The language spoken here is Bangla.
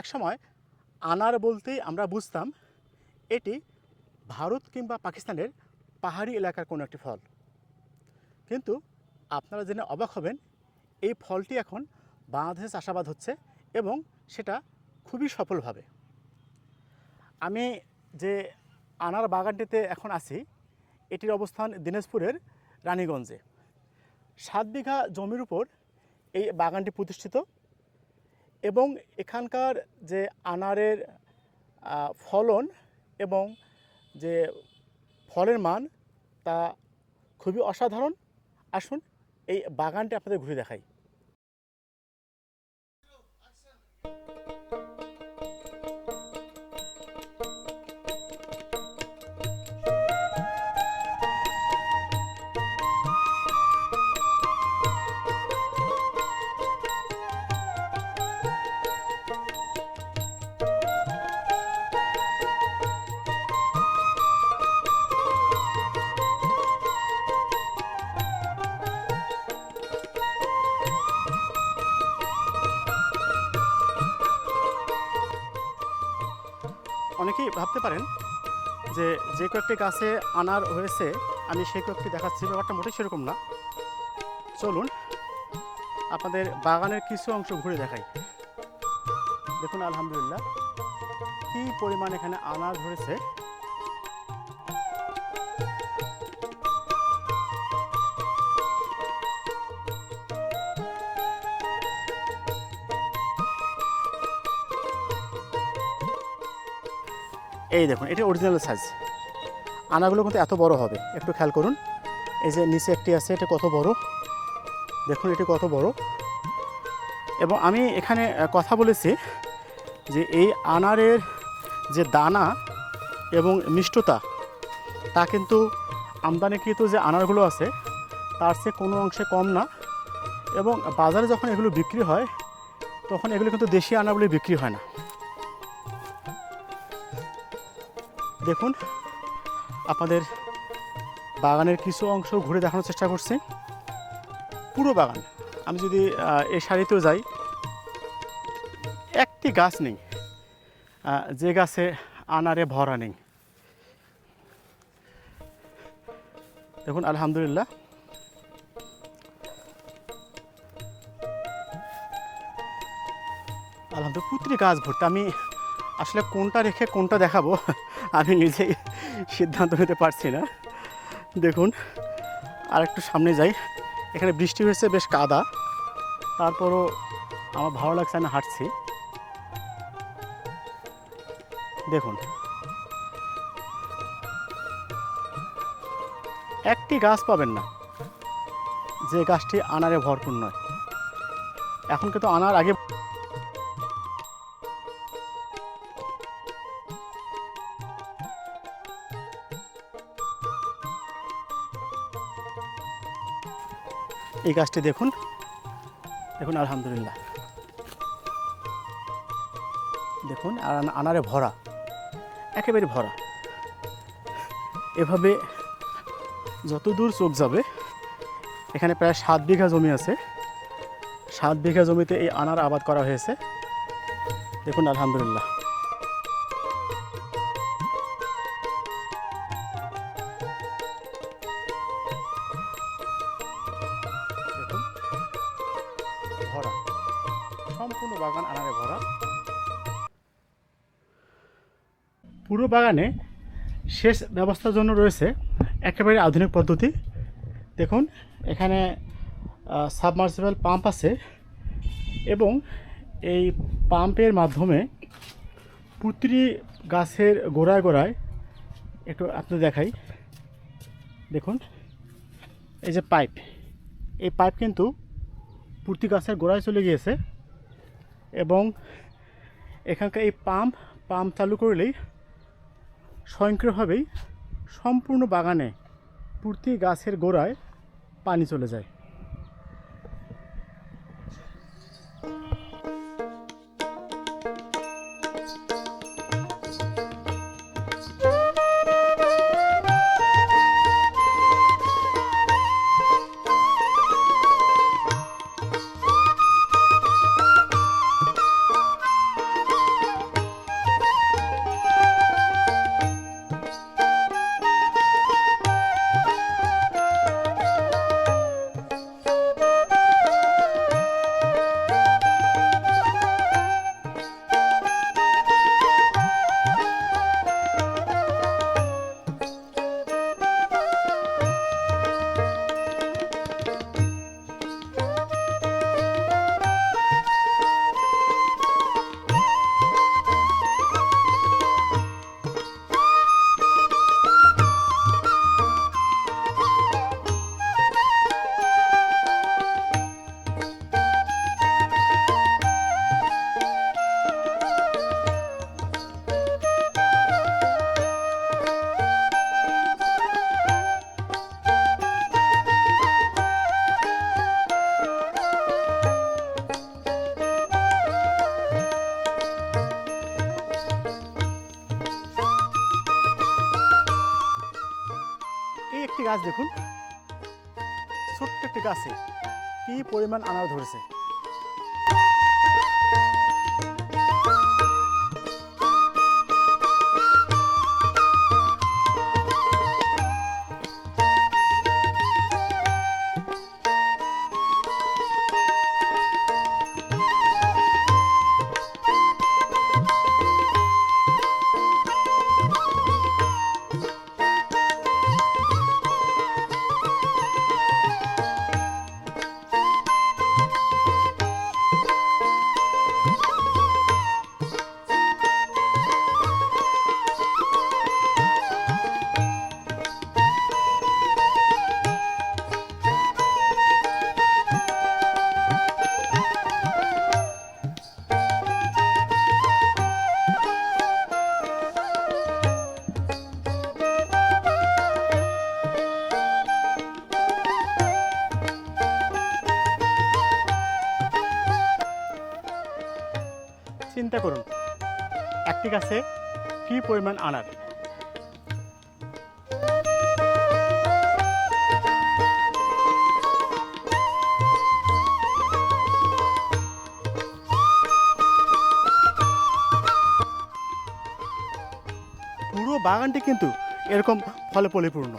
একসময় আনার বলতেই আমরা বুঝতাম এটি ভারত কিংবা পাকিস্তানের পাহাড়ি এলাকার কোনো একটি ফল। কিন্তু আপনারা জেনে অবাক হবেন, এই ফলটি এখন বাংলাদেশে চাষাবাদ হচ্ছে এবং সেটা খুবই সফলভাবে। আমি যে আনার বাগানটিতে এখন আছি, এটির অবস্থান দিনাজপুরের রানীগঞ্জে। সাত বিঘা জমির উপর এই বাগানটি প্রতিষ্ঠিত। এবং এখানকার যে আনারের ফলন এবং যে ফলের মান, তা খুবই অসাধারণ। আসুন এই বাগানটি আপনাদের ঘুরে দেখাই। অনেকেই ভাবতে পারেন যে যে কয়েকটি গাছে আনার হয়েছে, আমি সেই কয়েকটি দেখাচ্ছি। ব্যাপারটা মোটেই সেরকম না। চলুন, আপনাদের বাগানের কিছু অংশ ঘুরে দেখাই। দেখুন, আলহামদুলিল্লাহ, কি পরিমাণ এখানে আনার ধরেছে এই দেখুন, এটা অরিজিনাল সাইজ আনাগুলো কিন্তু এত বড় হবে, একটু খেয়াল করুন। এই যে নিচে একটি আছে, এটা কত বড়? দেখুন, এটি কত বড়। এবং আমি এখানে কথা বলেছি যে এই আনারের যে দানা এবং মিষ্টতা, তা কিন্তু আমদানিকৃত যে আনারগুলো আছে, তার চেয়ে কোনো অংশে কম না। এবং বাজারে যখন এগুলো বিক্রি হয়, তখন এগুলো কিন্তু দেশি আনারগুলি বিক্রি হয় না। দেখুন, আপনাদের বাগানের কিছু অংশ ঘুরে দেখানোর চেষ্টা করছি। পুরো বাগান। আমি যদি এ সারিতেও যাই, একটি গাছ নেই। যে গাছে আনারে ভরা নেই। দেখুন, আলহামদুলিল্লাহ। আলহামদুলিল্লাহ, প্রতিটি গাছ ভর্তি। আমি আসলে কোনটা রেখে কোনটা দেখাবো? আমি নিজেই সিদ্ধান্ত নিতে পারছি না। দেখুন আর একটু সামনে যাই। এখানে বৃষ্টি হয়েছে, বেশ কাদা। তারপরও আমার ভালো লাগছে আমি হাঁটছি। দেখুন। একটি গাছ পাবেন না। যে গাছটি আনারে ভরপুর নয়। এখন কিন্তু আনার আগে এই গাছটি দেখুন। দেখুন, আলহামদুলিল্লাহ। দেখুন আর আনারে ভরা। একেবারে ভরা। এভাবে যত দূর চোখ যাবে, এখানে প্রায় সাত বিঘা জমি আছে। সাত বিঘা জমিতে এই আনার আবাদ করা হয়েছে। দেখুন, আলহামদুলিল্লাহ। সম্পূর্ণ বাগান আনারে ভরা। পুরো বাগানে সেচ ব্যবস্থার জন্য রয়েছে একেবারে আধুনিক পদ্ধতি। দেখুন, এখানে সাবমার্সিবল পাম্প আছে এবং এই পাম্পের মাধ্যমে প্রতিটি গাছের গোড়ায় গোড়ায় একটু আপনি দেখাই। দেখুন, এই যে পাইপ, এই পাইপ কিন্তু প্রতি গাছের গোড়ায় চলে গিয়েছে। এবং এখানকার এই পাম্প পাম্প চালু করলেই স্বয়ংক্রিয়ভাবেই সম্পূর্ণ বাগানে প্রতি গাছের গোড়ায় পানি চলে যায়। গাছ দেখুন। ছোট্ট একটি গাছে কি পরিমাণ আনার ধরেছে। চিন্তা করুন। একটি গাছে কি পরিমাণ আনার? পুরো বাগানটি কিন্তু এরকম ফলে পরিপূর্ণ।